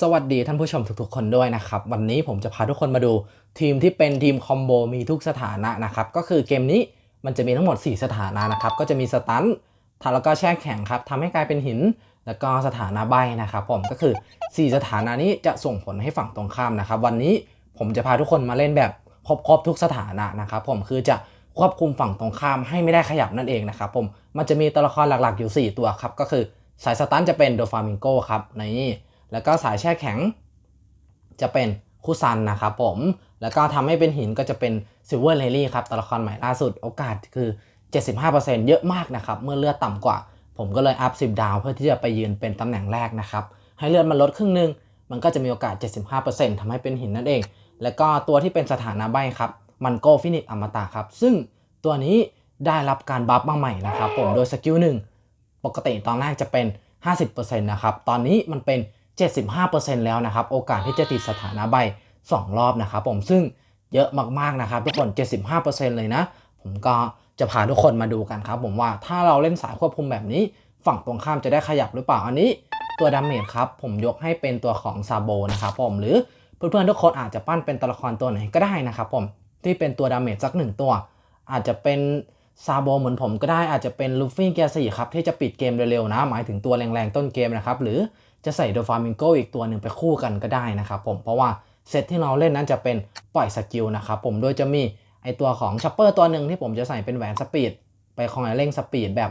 สวัสดีท่านผู้ชมทุกๆคนด้วยนะครับ วันนี้ผมจะพาทุกคนมาดูทีมที่เป็นทีมคอมโบมีทุกสถานะนะครับ ก็คือเกมนี้มันจะมีทั้งหมด 4 สถานะนะครับ ก็จะมีสตันทาแล้วก็แช่แข็งครับทำให้กลายเป็นหิน แล้วก็สถานะใบนะครับผมก็คือ 4 สถานะนี้จะส่งผลให้ฝั่งตรงข้ามนะครับ วันนี้ผมจะพาทุกคนมาเล่นแบบครบๆทุกสถานะนะครับ ผมคือจะควบคุมฝั่งตรงข้ามให้ไม่ได้ขยับนั่นเองนะครับผมมันจะมีตัวละครหลักๆอยู่ 4 ตัวครับก็คือสายสตันจะเป็นโดฟามิงโกครับในนี่ แล้วก็สายแช่แข็ง จะเป็นคูซันนะครับผม แล้วก็ทำให้เป็นหินก็จะเป็นซิลเวอร์เลลี่ครับตัวละครใหม่ล่าสุดโอกาสคือ 75%เยอะมากนะครับ เมื่อเลือดต่ำกว่า ผมก็เลยอัพ 10 ดาว เพื่อที่จะไปยืนเป็นตำแหน่งแรกนะครับ ให้เลือดมันลดครึ่งหนึง มันก็จะมีโอกาส 75%ทำให้เป็นหินนั่นเอง แล้วก็ตัวที่เป็นสถานะใบครับ มันโกฟินิกอมตะครับ ซึ่งตัวนี้ได้รับการบัฟมาใหม่นะครับผม โดยสกิลหนึ่งปกติตอนแรกจะเป็น 50%นะครับ ตอนนี้มันเป็น 75%แล้วนะครับ โอกาสที่จะติดสถานะใบ 2 รอบนะครับ ผมซึ่งเยอะมากๆนะครับ ทุกคน 75%เลยนะ ผมก็จะพาทุกคนมาดูกันครับ ผมว่าถ้าเราเล่นสายควบคุมแบบนี้ ฝั่งตรงข้ามจะได้ขยับหรือเปล่าอันนี้ ตัวดาเมจครับ ผมยกให้เป็นตัวของซาโบนะครับผมหรือเพื่อนๆทุกคนอาจจะปั้นเป็นตัวละครตัวไหนก็ได้นะครับ ผมที่เป็นตัวดาเมจสักหนึ่งตัว อาจจะเป็นซาโบเหมือนผมก็ได้อาจจะเป็นลูฟี่เกียร์สี่ครับที่จะปิดเกมเร็วๆนะ หมายถึงตัวแรงๆต้นเกมนะครับหรือ จะใส่โดฟามิงโกอีกตัวหนึ่งไปคู่กันก็ได้นะครับผมเพราะว่าเซตที่เราเล่นนั้นจะเป็นปล่อยสกิลนะครับผมโดยจะมีไอตัวของชัปเปอร์ตัวหนึ่งที่ผมจะใส่เป็นแหวนสปีดไปคอยเร่งสปีดแบบ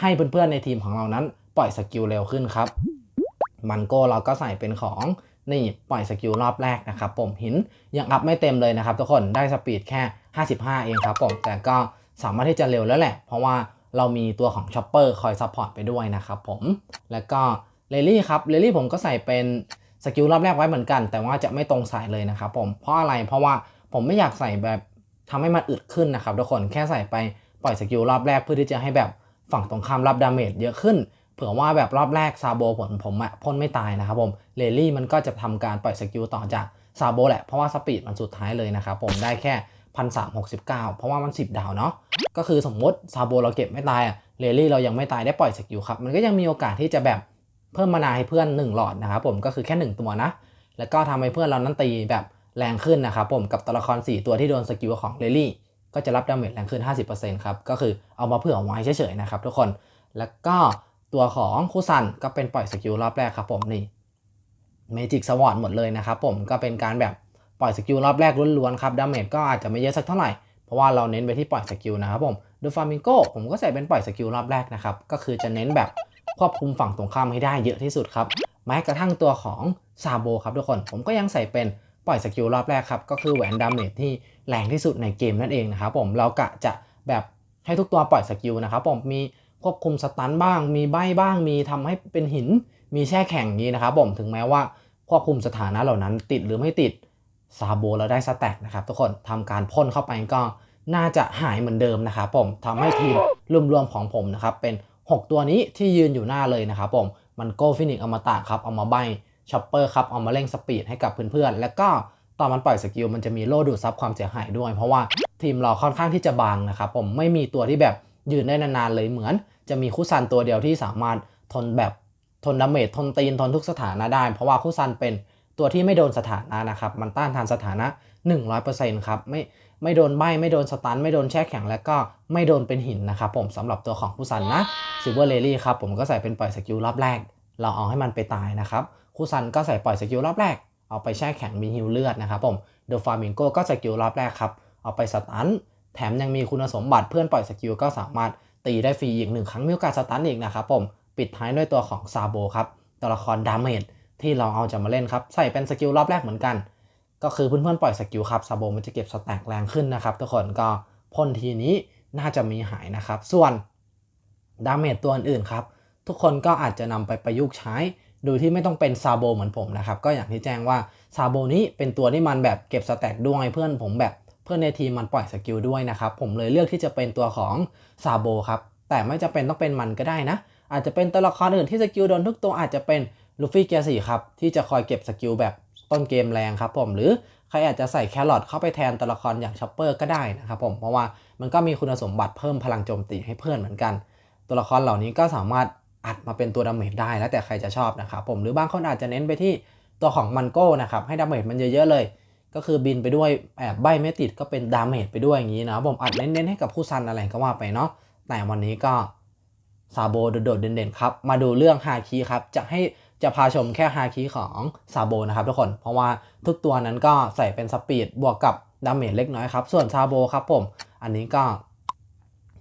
ให้เพื่อนๆในทีมของเรานั้นปล่อยสกิลเร็วขึ้นครับ มันโกเราก็ใส่เป็นของนี่ปล่อยสกิลรอบแรกนะครับผมหินยังอัพไม่เต็มเลยนะครับทุกคนได้สปีดแค่ 55 เองครับผมแต่ก็สามารถที่จะเร็วแล้วแหละ เพราะว่าเรามีตัวของช็อปเปอร์คอยซัพพอร์ตไปด้วยนะครับผมแล้วก็ เลลี่ครับเลลี่ผมก็ใส่เป็นสกิลรอบแรกไว้เหมือนกัน แต่ว่าจะไม่ตรงสายเลยนะครับผมเพราะอะไรเพราะว่าผมไม่อยากใส่แบบทำให้มันอึดขึ้นนะครับทุกคนแค่ใส่ไปปล่อยสกิลรอบแรกเพื่อที่จะให้แบบฝั่งตรงข้ามรับดาเมจเยอะขึ้น เผื่อว่าแบบรอบแรกซาโบผลผมอะพ่นไม่ตายนะครับผมเลลี่มันก็จะทำการปล่อยสกิลต่อจากซาโบแหละเพราะว่าสปีดมันสุดท้ายเลยนะครับผมได้แค่พันสามหกสิบเก้าเพราะว่ามัน 10 ดาวเนาะ ก็คือสมมติซาโบเราเก็บไม่ตายอะเลลี่เรายังไม่ตายได้ปล่อยสกิลครับ มันก็ยังมีโอกาสที่จะแบบ เพิ่มมานาให้เพื่อน 1 หลอดนะครับผมก็คือแค่ 1 ตัวนะ แล้วก็ทำให้เพื่อนเรานั้นตีแบบแรงขึ้นนะครับผมกับตัวละคร 4 ตัวที่โดนสกิลของเลลี่ก็จะรับดาเมจแรงขึ้น 50%ครับ ก็คือเอามาเผื่อไว้เฉยๆนะครับทุกคน แล้วก็ตัวของคูซันก็เป็นปล่อยสกิลรอบแรกครับผมนี่เมจิกสวอตหมดเลยนะครับผมก็เป็นการแบบปล่อยสกิลรอบแรกล้วนๆครับดาเมจก็อาจจะไม่เยอะสักเท่าไหร่ เพราะว่าเราเน้นไปที่ปล่อยสกิลนะครับผมดูฟามิงโกผมก็ใส่เป็นปล่อยสกิลรอบแรกนะครับ ก็คือจะเน้นแบบ ควบคุมฝั่งตรงข้ามให้ได้เยอะที่สุดครับแม้กระทั่งตัวของซาโบครับทุกคน ผมก็ยังใส่เป็นปล่อยสกิลรอบแรกครับ ก็คือแหวนดาเมจที่แรงที่สุดในเกมนั่นเองนะครับผมเรากะจะแบบให้ทุกตัวปล่อยสกิลนะครับผมมีควบคุมสตันบ้าง มีใบบ้าง มีทำให้เป็นหิน มีแช่แข็งนี้นะครับผมถึงแม้ว่าควบคุมสถานะเหล่านั้น ติดหรือไม่ติดซาโบเราได้สแต็กนะครับทุกคนทำการพ่นเข้าไปก็น่าจะหายเหมือนเดิมนะครับผมทำให้ทีมรวมๆของผมนะครับเป็น 6 ตัวนี้ที่ยืนอยู่หน้าเลยนะครับผมมันโกฟินิกอมตะครับเอามาใบช็อปเปอร์ครับเอามาเร่งสปีดให้กับเพื่อนๆ แล้วก็ตอนมันปล่อยสกิลมันจะมีโล่ดูดซับความเสียหายด้วย เพราะว่าทีมเราค่อนข้างที่จะบางนะครับผมไม่มีตัวที่แบบยืนได้นานๆเลยเหมือน จะมีคู่ซันตัวเดียวที่สามารถทนแบบทนดาเมจทนตีนทนทุกสถานะได้ เพราะว่าคู่ซันเป็นตัวที่ไม่โดนสถานะนะครับมันต้านทานสถานะ 100%ครับไม่ ไม่โดนใบไม่โดนสตัน ไม่โดนแช่แข็ง แล้วก็ไม่โดนเป็นหินนะครับผมสำหรับตัวของคูซันนะซิลเวอร์เลลี่ครับผมก็ใส่เป็นปล่อยสกิลรอบแรก เราเอาให้มันไปตายนะครับคูซันก็ใส่ปล่อยสกิลรอบแรก เอาไปแช่แข็งมีฮิวเลือดนะครับผมเดอะฟาร์มิงโกก็สกิลรอบแรกครับเอาไปสตันแถมยังมีคุณสมบัติเพื่อนปล่อยสกิลก็สามารถตีได้ฟรีอีกหนึ่งครั้งมีโอกาสสตันอีกนะครับผมปิดท้ายด้วยตัวของซาโบครับตัวละครดาเมจที่เราเอาจะมาเล่นครับใส่เป็นสกิลรอบแรกเหมือนกัน ก็คือเพื่อนๆปล่อยสกิลครับซาโบมันจะเก็บสแต็กแรงขึ้นนะครับ ทุกคนก็พ่นทีนี้น่าจะมีหายนะครับ ส่วนดาเมจตัวอื่นๆครับ ทุกคนก็อาจจะนำไปประยุกต์ใช้ โดยที่ไม่ต้องเป็นซาโบเหมือนผมนะครับ ก็อย่างที่แจ้งว่าซาโบนี้เป็นตัวที่มันแบบเก็บสแต็กด้วยเพื่อนผมแบบเพื่อนในทีมมันปล่อยสกิลด้วยนะครับ ผมเลยเลือกที่จะเป็นตัวของซาโบครับ แต่ไม่จำเป็นต้องเป็นมันก็ได้นะ อาจจะเป็นตัวละครอื่นที่สกิลโดนทุกตัวอาจจะเป็นลูฟี่เกียร์สี่ครับ ที่จะคอยเก็บสกิลแบบ ต้นเกมแรงครับผมหรือใครอาจจะใส่แครอทเข้าไปแทนตัวละครอย่างช็อปเปอร์ก็ได้นะครับผมเพราะว่ามันก็มีคุณสมบัติเพิ่มพลังโจมตีให้เพื่อนเหมือนกัน ตัวละครเหล่านี้ก็สามารถอัดมาเป็นตัวดาเมจได้แล้วแต่ใครจะชอบนะครับผมหรือบางคนอาจจะเน้นไปที่ตัวของมันโก้นะครับให้ดาเมจมันเยอะๆเลย ก็คือบินไปด้วยแอบใบไม่ติดก็เป็นดาเมจไปด้วยอย่างนี้นะผมอัดเน้นๆให้กับผู้ซันอะไรก็ว่าไปเนาะแต่วันนี้ก็ซาโบโดดๆเด่นๆครับมาดูเรื่องฮาคิครับจะให้ จะพาชมแค่ฮาคิของซาโบนะครับทุกคน เพราะว่าทุกตัวนั้นก็ใส่เป็นสปีดบวกกับดาเมจเล็กน้อยครับ ส่วนซาโบครับผม อันนี้ก็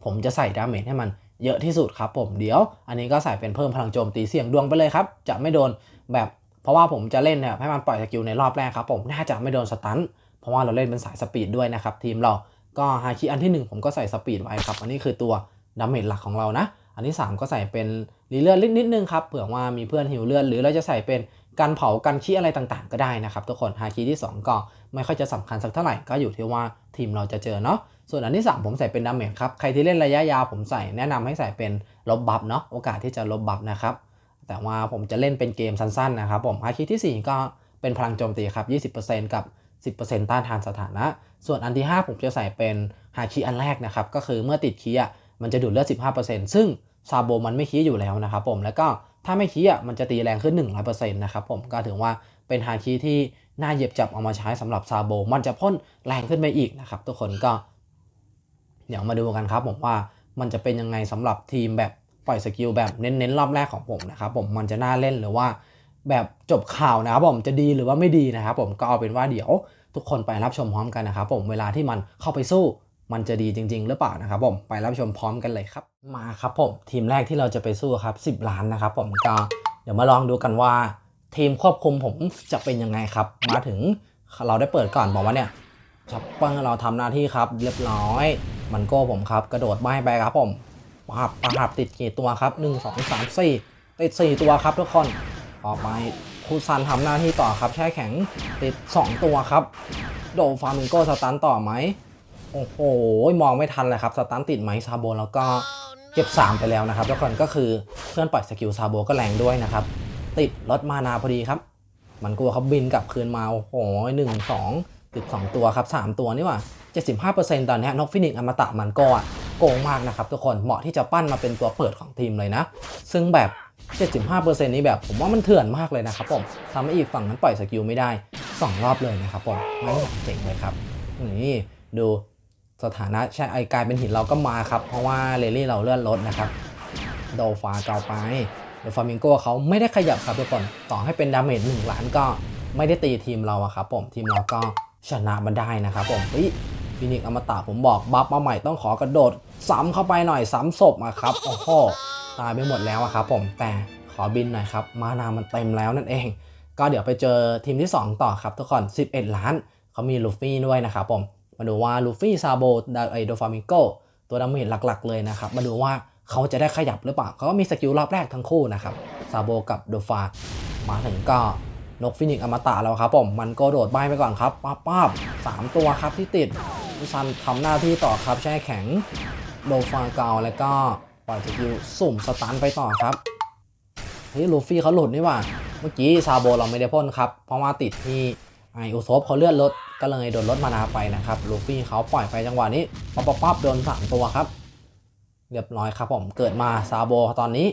ผมจะใส่ดาเมจให้มันเยอะที่สุดครับผม เดี๋ยว อันนี้ก็ใส่เป็นเพิ่มพลังโจมตีเสี่ยงดวงไปเลยครับ จะไม่โดนแบบเพราะว่าผมจะเล่นเนี่ยให้มันปล่อยสกิลในรอบแรกครับผม น่าจะไม่โดนสตันเพราะว่าเราเล่นเป็นสายสปีดด้วยนะครับทีมเรา ก็ฮาคิอันที่ 1 ผมก็ใส่สปีดไว้ครับ อันนี้คือตัวดาเมจหลักของเรานะ อันที่ 3 ก็ใส่เป็น หรีเลือดนิดนิดนึงครับเผื่อว่ามีเพื่อนหิวเลือดหรือเราจะใส่เป็นการเผากันขี้อะไรต่างๆ ก็ได้นะครับทุกคนฮาคิที่ 2 ก็ไม่ค่อยจะสำคัญสักเท่าไหร่ก็อยู่ที่ว่าทีมเราจะเจอเนาะส่วนอันที่ 3 ผมใส่เป็นดาเมจครับใครที่เล่นระยะยาวผมใส่แนะนำให้ใส่เป็นลบบัฟเนาะโอกาสที่จะลบบัฟนะครับแต่ว่าผมจะเล่นเป็นเกมสั้นๆนะครับผมฮาคิที่ 4 ก็เป็นพลังโจมตีครับ 20%กับ 10%ต้านทานสถานะ ส่วนอันที่ 5 ผมจะใส่เป็นฮาคิอันแรกนะครับก็คือเมื่อติดคีอะมันจะดูดเลือด 15%ซึ่ง ซาโบมันไม่คีอยู่แล้วนะครับผมแล้วก็ถ้าไม่คีอะมันจะตีแรงขึ้น 100%นะครับผมก็ถือว่าเป็นฮาคิที่น่าเหยียบจับเอามาใช้สำหรับซาโบมันจะพ่นแรงขึ้นไปอีกนะครับทุกคนก็ เดี๋ยวมาดูกันครับผมว่ามันจะเป็นยังไงสำหรับทีมแบบปล่อยสกิลแบบเน้นๆรอบแรกของผมนะครับผมมันจะน่าเล่นหรือว่าแบบจบข่าวนะครับผมจะดีหรือว่าไม่ดีนะครับผมก็เอาเป็นว่าเดี๋ยวทุกคนไปรับชมพร้อมกันนะครับผมเวลาที่มันเข้าไปสู้ มันจะดีจริง ๆ หรือเปล่านะครับผมไปรับชมพร้อมกันเลยครับ มาครับผมทีมแรกที่เราจะไปสู้ครับ 10 ล้านนะครับผมก็เดี๋ยวมาลองดูกันว่า ทีมควบคุมผมจะเป็นยังไงครับ มาถึงเราได้เปิดก่อนบอกว่าเนี่ยช็อปเปอร์เราทำหน้าที่ครับ เรียบร้อย มันโก้ผมครับ กระโดดไม้ไปครับผมปาบปาบติดกี่ตัวครับ 1 2 3 4 ติด 4 ตัวครับทุกคนต่อไปคูซันทำหน้าที่ต่อครับ แช่แข็งติด 2 ตัวครับ โดฟาร์มิงโก้สตันต่อไหม โอ้โห มองไม่ทันเลยครับสตันติดไหมซาโบแล้วก็เก็บ 3 ไปแล้วนะครับทุกคนก็คือเพื่อนปล่อยสกิลซาโบก็แรงด้วยนะครับ ติดรถมานาพอดีครับ มันกลัวเขาบินกลับคืนมา โอ้โหหนึ่งสองติดสองตัวครับสามตัวนี่หว่าเจ็ดสิบห้าเปอร์เซ็นต์ตอนนี้นกฟินิกซ์อมตะมันก็อะโกงมากนะครับทุกคนเหมาะที่จะปั้นมาเป็นตัวเปิดของทีมเลยนะ ซึ่งแบบ75%นี้แบบผมว่ามันเถื่อนมากเลยนะครับผมทำให้อีกฝั่งนั้นปล่อยสกิลไม่ได้ 2 รอบเลยนะครับผมไม่เจ๋งเลยครับ นี่ดู สถานะใช่ไอกลายเป็นหินเราก็มาครับ เพราะว่าเรลลี่เราเลื่อนรถนะครับ โดฟาเกาไปเดฟามิงโกเขาไม่ได้ขยับครับทุกคนต่อให้เป็นดาเมจหนึ่งล้านก็ไม่ได้ตีทีมเราอะครับผมทีมเราก็ชนะมันได้นะครับผมเฮ้ยฟินิกอมตะผมบอกบัฟมาใหม่ต้องขอกระโดดซ้ำเข้าไปหน่อยซ้ำศพอะครับโอ้โหตายไปหมดแล้วอะครับผมแต่ขอบินหน่อยครับ มานามันเต็มแล้วนั่นเอง ก็เดี๋ยวไปเจอทีมที่ 2 ต่อครับทุกคน 11 ล้านเขามีลูฟี่ด้วยนะครับผม มาดูว่าลูฟี่ซาโบดไอโดฟามิงโกตัวดาเมจหลักๆเลยนะครับ มาดูว่าเขาจะได้ขยับหรือเปล่า เขาก็มีสกิลรอบแรกทั้งคู่นะครับซาโบกับโดฟา มาถึงก็นกฟินิกซ์อมตะแล้วครับผม มันก็โดดใบไปก่อนครับป้าป้าบสามตัวครับที่ติดซันทำหน้าที่ต่อครับแช่แข็งโดฟาเกาแล้วก็ปล่อยสกิลสุ่มสตันไปต่อครับเฮ้ยลูฟี่เขาหลุดนี่หว่า เมื่อกี้ซาโบเราไม่ได้พ่นครับ เพราะว่าติดที่ไออุซบเขาเลือนรถ ก็เลยโดนรถมานาไปนะครับลูฟี่เขาปล่อยไปจังหวะนี้ปั๊บปั๊บปั๊บโดนสามตัวครับ เรียบร้อยครับผมเกิดมาซาโบตอนนี้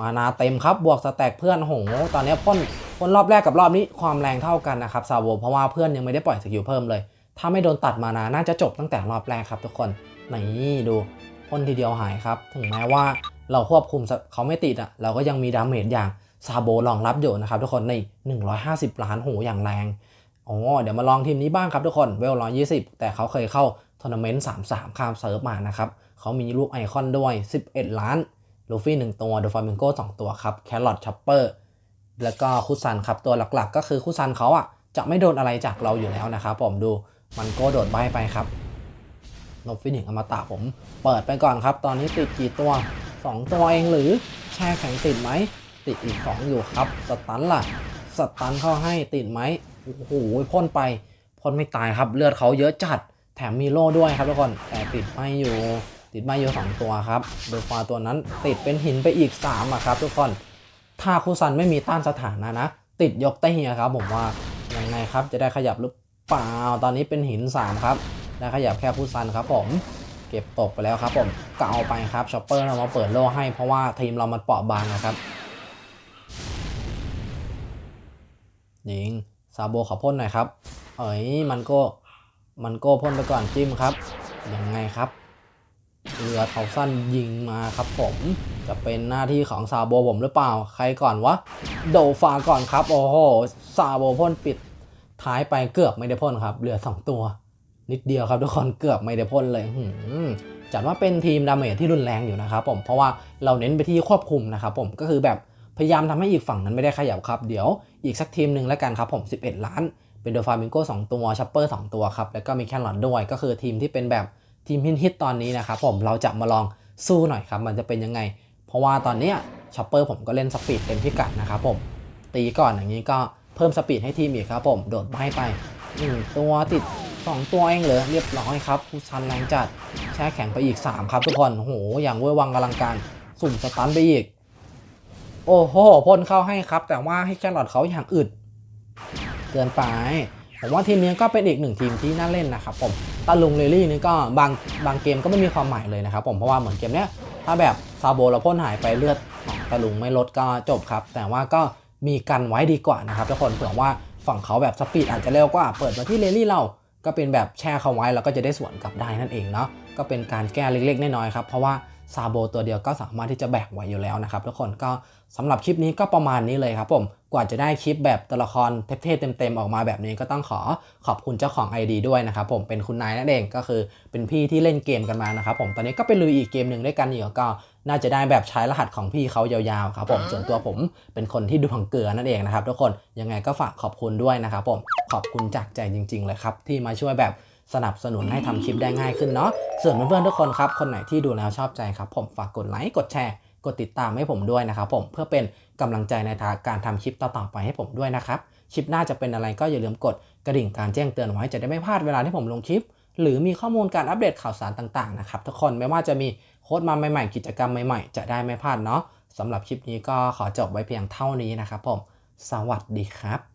มานาเต็มครับบวกสแต็กเพื่อนโหตอนนี้พ่นพ่นรอบแรกกับรอบนี้ความแรงเท่ากันนะครับซาโบเพราะว่าเพื่อนยังไม่ได้ปล่อยสกิลเพิ่มเลย ถ้าไม่โดนตัดมานาน่าจะจบตั้งแต่รอบแรกครับทุกคนนี่ดูพ่นทีเดียวหายครับ ถึงแม้ว่าเราควบคุมเขาไม่ติดอะเราก็ยังมีดาเมจอย่างซาโบรองรับอยู่นะครับทุกคนใน 150 ล้านโหอย่างแรง อ๋อเดี๋ยวมาลองทีมนี้บ้างครับทุกคนเวล120แต่เขาเคยเข้าทัวร์นาเมนต์33ข้ามเซิร์ฟมานะครับเขามีรูปไอคอนด้วย 11 ล้านลูฟี่ 1 ตัวโดฟามิงโก้2ตัวครับแครอทชัปเปอร์แล้วก็คุซันครับตัวหลักๆ ก็คือคุซันเขาอะจะไม่โดนอะไรจากเราอยู่แล้วนะครับผมดูมันโก้โดดใบไปครับนกฟินิกซ์อมตะผมเปิดไปก่อนครับ ตอนนี้ติดกี่ตัว 2 ตัวเองหรือแช่แข็งติดไหมติดอีก 2 อยู่ครับ สตันล่ะ สตันเข้าให้ติดไหม โอ้โหพ่นไปพ่นไม่ตายครับ เลือดเขาเยอะจัด แถมมีโล่ด้วยครับทุกคนแต่ติดไม่อยู่ ติดไม่อยู่สองตัวครับโดยฟาตัวนั้นติดเป็นหินไปอีก3อะครับทุกคน ถ้าคูซันไม่มีต้านสถานะนะ ติดยกเตเฮียครับ ผมว่ายังไงครับจะได้ขยับหรือเปล่าตอนนี้เป็นหิน3ครับได้ขยับแค่คูซันครับ ผมเก็บตกไปแล้วครับ ผมเก่าไปครับชอปเปอร์เรามาเปิดโล่ให้เพราะว่าทีมเรามันเปราะบางนะครับยิง ซาโบขอพ่นหน่อยครับ เอ้ยมันก็มันก็พ่นไปก่อนจิ้มครับ ยังไงครับ เรือเทาสั้นยิงมาครับผม จะเป็นหน้าที่ของซาโบผมหรือเปล่า ใครก่อนวะ โดฟาก่อนครับ โอ้โห ซาโบพ่นปิดท้ายไปเกือบไม่ได้พ่นครับเหลือ2ตัว นิดเดียวครับทุกคนเกือบไม่ได้พ่นเลยหจัดว่าเป็นทีมดาเมจที่รุนแรงอยู่นะครับผม เพราะว่าเราเน้นไปที่ควบคุมนะครับผม ก็คือแบบ พยายามทำให้อีกฝั่งนั้นไม่ได้ขยับครับ เดี๋ยวอีกสักทีมหนึ่งแล้วกันครับผม 11 ล้าน เป็นเดฟามิงโก้2ตัวชัปเปอร์2ตัวครับ แล้วก็มีแครอทด้วย ก็คือทีมที่เป็นแบบทีมฮิตๆตอนนี้นะครับผม เราจะมาลองสู้หน่อยครับ มันจะเป็นยังไง เพราะว่าตอนนี้ชัปเปอร์ผมก็เล่นสปีดเต็มพิกัดนะครับผม ตีก่อนอย่างนี้ก็เพิ่มสปีดให้ทีมอีกครับผม โดดใบไปหนึ่งตัวติด2ตัวเองเหรอเรียบร้อยครับผู้ชันแรงจัดแช่แข็งไปอีก 3 ครับทุกคนโอ้โหอย่างเวอร์วังอลังการ สุ่มสตันไปอีก โอ้โหพ่นเข้าให้ครับ แต่ว่าให้แครอทเขาอย่างอึดเกินไปผมว่าทีมนี้ก็เป็นอีกหนึ่งทีมที่น่าเล่นนะครับผมตาลุงเรลลี่นี่ก็บางบางเกมก็ไม่มีความหมายเลยนะครับผมเพราะว่าเหมือนเกมเนี้ยถ้าแบบซาโบเราพ่นหายไปเลือดของตาลุงไม่ลดก็จบครับ แต่ว่าก็มีกันไว้ดีกว่านะครับทุกคนเผื่อว่าฝั่งเขาแบบสปีดอาจจะเร็วกว่าเปิดมาที่เรลลี่เราก็เป็นแบบแช่เขาไว้แล้วก็จะได้สวนกลับได้นั่นเองเนาะก็เป็นการแก้เล็กๆน้อยๆครับเพราะว่าซาโบตัวเดียวก็สามารถที่จะแบกไหวอยู่แล้วนะครับทุกคนก็ สำหรับคลิปนี้ก็ประมาณนี้เลยครับผมกว่าจะได้คลิปแบบตัวละครเทพๆเต็มๆออกมาแบบนี้ก็ต้องขอขอบคุณเจ้าของ ID ด้วยนะครับผมเป็นคุณนายนั่นเองก็คือเป็นพี่ที่เล่นเกมกันมานะครับผมตอนนี้ก็ไปลุยอีกเกมหนึ่งด้วยกันอยู่ก็น่าจะได้แบบใช้รหัสของพี่เขายาวๆครับผมส่วนตัวผมเป็นคนที่ดวงเกลือนั่นเองนะครับทุกคนยังไงก็ฝากขอบคุณด้วยนะครับผมขอบคุณจากใจจริง ๆ เลยครับที่มาช่วยแบบสนับสนุนให้ทำคลิปได้ง่ายขึ้นเนาะส่วนเพื่อนๆทุกคนครับคนไหนที่ดูแล้วชอบใจครับผมฝากกดไลค์กดแชร์ กดติดตามให้ผมด้วยนะครับผมเพื่อเป็นกำลังใจในทางการทำคลิปต่อๆไปให้ผมด้วยนะครับคลิปหน้าจะเป็นอะไรก็อย่าลืมกดกระดิ่งการแจ้งเตือนไว้จะได้ไม่พลาดเวลาที่ผมลงคลิป หรือมีข้อมูลการอัปเดตข่าวสารต่างๆนะครับทุกคนไม่ว่าจะมีโค้ดมาใหม่ๆ กิจกรรมใหม่ๆ จะได้ไม่พลาดเนาะสำหรับคลิปนี้ก็ขอจบไว้เพียงเท่านี้นะครับผม สวัสดีครับ